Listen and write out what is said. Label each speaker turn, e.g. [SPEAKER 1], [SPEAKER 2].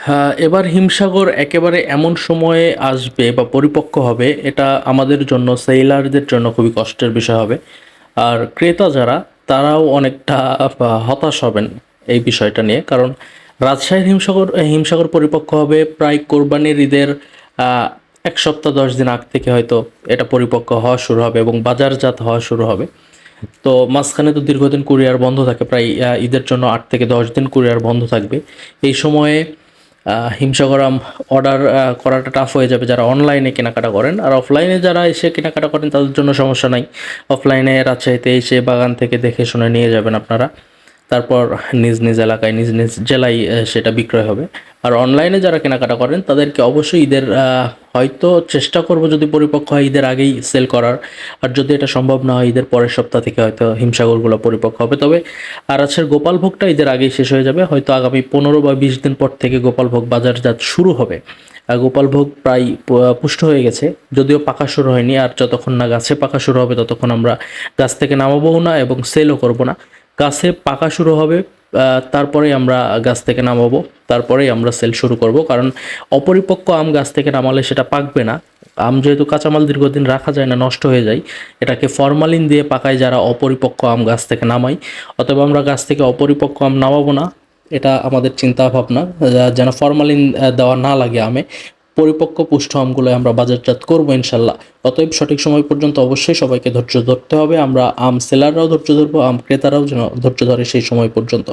[SPEAKER 1] হ্যাঁ এবার হিমসাগর একেবারে এমন সময়ে আসবে বা পরিপক্ক হবে, এটা আমাদের জন্য সেইলারদের জন্য খুবই কষ্টের বিষয় হবে। আর ক্রেতা যারা, তারাও অনেকটা হতাশ হবেন এই বিষয়টা নিয়ে। কারণ রাজশাহীর হিমসাগর হিমসাগর পরিপক্ক হবে প্রায় কোরবানির ঈদের এক সপ্তাহ দশ দিন আগ থেকে হয়তো এটা পরিপক্ক হওয়া শুরু হবে এবং বাজারজাত হওয়া শুরু হবে। তো মাঝখানে তো দীর্ঘদিন কুরিয়ার বন্ধ থাকে, প্রায় ঈদের জন্য আট থেকে দশ দিন কুরিয়ার বন্ধ থাকবে। এই সময়ে হিমসাগরাম অর্ডার করাটা টাফ হয়ে যাবে যারা অনলাইনে কেনাকাটা করেন। আর অফলাইনে যারা এসে কেনাকাটা করেন, তাদের জন্য সমস্যা নাই। অফলাইনে রাজশাহীতে এসে বাগান থেকে দেখে শুনে নিয়ে যাবেন আপনারা। তারপর নিজ নিজ এলাকায়, নিজ নিজ জেলায় সেটা বিক্রয় হবে। আর অনলাইনে যারা কেনাকাটা করেন, তাদেরকে অবশ্যই ঈদের হয়তো চেষ্টা করব যদি পরিপক্ক হয়, ঈদের আগেই সেল করার। আর যদি এটা সম্ভব না হয়, ঈদের পরের সপ্তাহ থেকে হয়তো হিমসাগরগুলো পরিপক্ক হবে। তবে আর গোপাল ভোগটা ঈদের আগেই শেষ হয়ে যাবে। হয়তো আগামী পনেরো বা বিশ দিন পর থেকে গোপাল ভোগ বাজারজাত শুরু হবে। আর গোপাল ভোগ প্রায় পুষ্ট হয়ে গেছে। যদিও পাকা শুরু হয়নি, আর যতক্ষণ না গাছে পাকা শুরু হবে, ততক্ষণ আমরা গাছ থেকে নামাবো না এবং সেলও করব না। গাছে পাকা শুরু হবে তারপরেই আমরা গাছ থেকে নামাবো, তারপরেই আমরা সেল শুরু করব, কারণ অপরিপক্ক আম গাছ থেকে নামালে সেটা পাকবে না। আম যেহেতু কাঁচামাল দীর্ঘদিন রাখা যায় না, নষ্ট হয়ে যায়, এটাকে ফরমালিন দিয়ে পাকায় যারা অপরিপক্ক আম গাছ থেকে নামাই অথবা আমরা গাছ থেকে অপরিপক্ক আম নামাবো না, এটা আমাদের চিন্তা ভাবনা যেন ফরমালিন দেওয়া না লাগে আমে। পরিপক্ক পুষ্ট আমগুলো আমরা বাজারজাত করব ইনশাল্লাহ। অতএব সঠিক সময় পর্যন্ত অবশ্যই সবাইকে ধৈর্য ধরতে হবে। আমরা আম সেলাররাও ধৈর্য ধরবো, আম ক্রেতারাও যেন ধৈর্য ধরে সেই সময় পর্যন্ত।